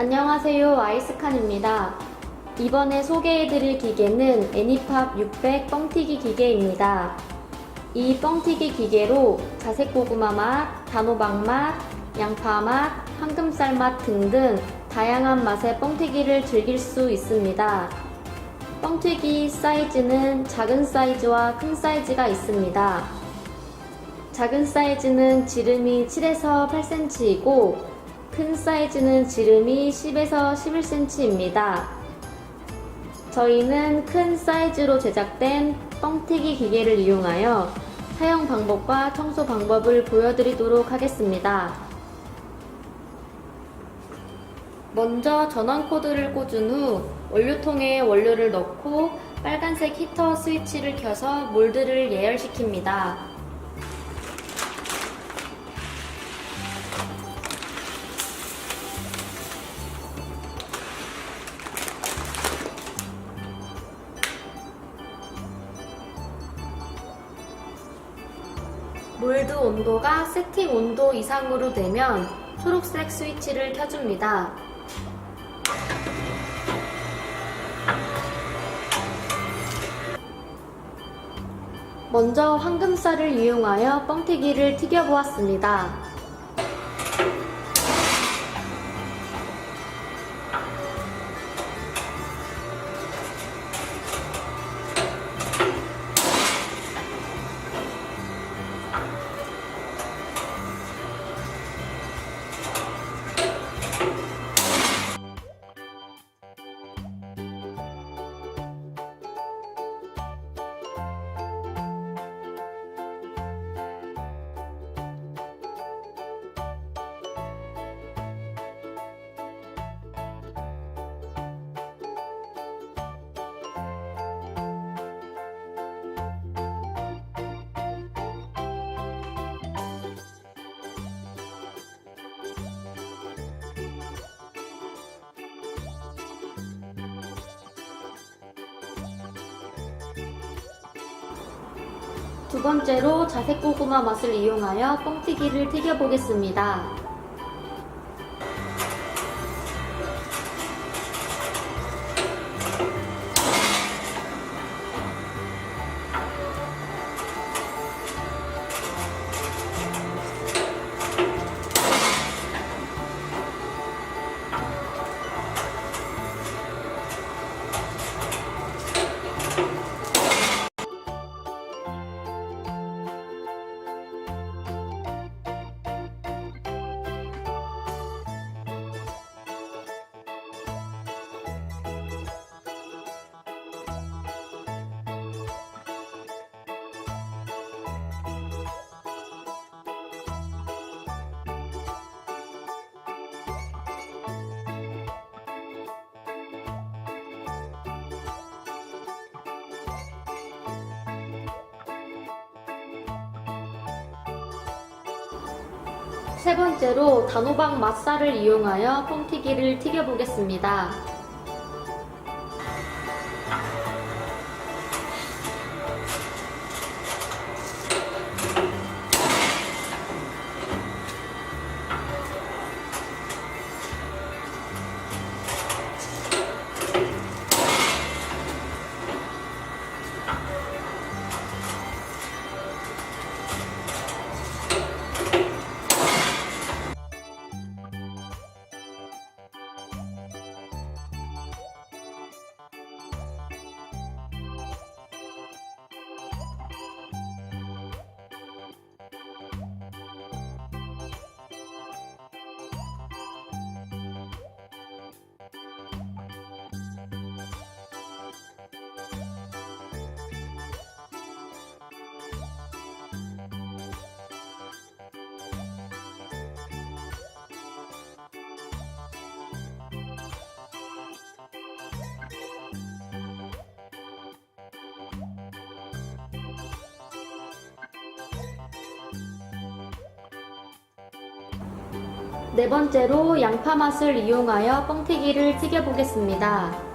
안녕하세요. 아이스칸입니다. 이번에 소개해드릴 기계는 애니팝 600 뻥튀기 기계입니다. 이 뻥튀기 기계로 자색 고구마 맛, 단호박 맛, 양파 맛, 황금살 맛 등등 다양한 맛의 뻥튀기를 즐길 수 있습니다. 뻥튀기 사이즈는 작은 사이즈와 큰 사이즈가 있습니다. 작은 사이즈는 지름이 7에서 8cm이고 큰 사이즈는 지름이 10에서 11cm입니다. 저희는 큰 사이즈로 제작된 뻥튀기 기계를 이용하여 사용 방법과 청소 방법을 보여드리도록 하겠습니다. 먼저 전원 코드를 꽂은 후 원료통에 원료를 넣고 빨간색 히터 스위치를 켜서 몰드를 예열시킵니다. 몰드 온도가 세팅 온도 이상으로 되면 초록색 스위치를 켜줍니다. 먼저 황금살을 이용하여 뻥튀기를 튀겨보았습니다. 두 번째로 자색 고구마 맛을 이용하여 뻥튀기를 튀겨보겠습니다. 세 번째로 단호박 맛살을 이용하여 뻥튀기를 튀겨보겠습니다. 네 번째로 양파 맛을 이용하여 뻥튀기를 튀겨보겠습니다.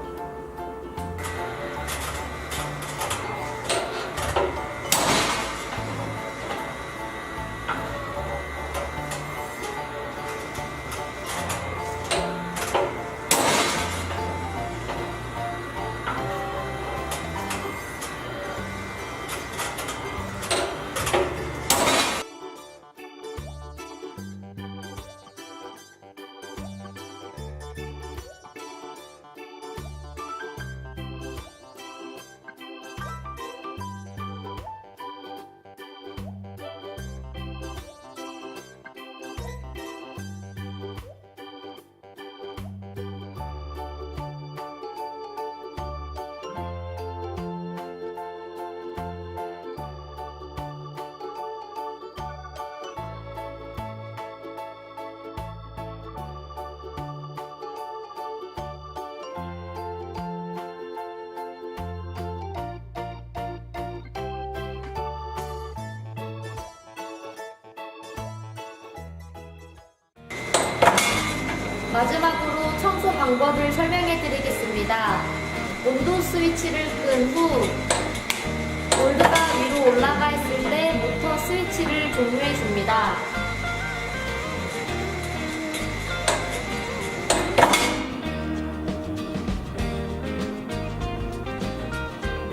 마지막으로 청소 방법을 설명해 드리겠습니다. 온도 스위치를 끈 후 몰드가 위로 올라가 있을 때 모터 스위치를 종료해 줍니다.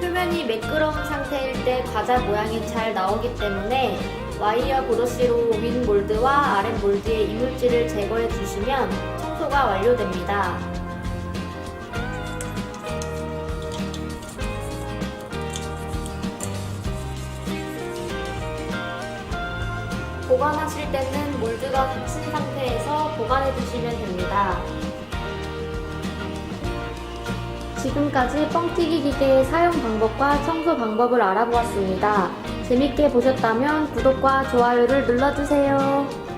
표면이 매끄러운 상태일 때 과자 모양이 잘 나오기 때문에 와이어 브러쉬로 윗 몰드와 아랫 몰드의 이물질을 제거해 주시면 청소가 완료됩니다. 보관하실 때는 몰드가 닫힌 상태에서 보관해 주시면 됩니다. 지금까지 뻥튀기 기계의 사용 방법과 청소 방법을 알아보았습니다. 재밌게 보셨다면 구독과 좋아요를 눌러주세요.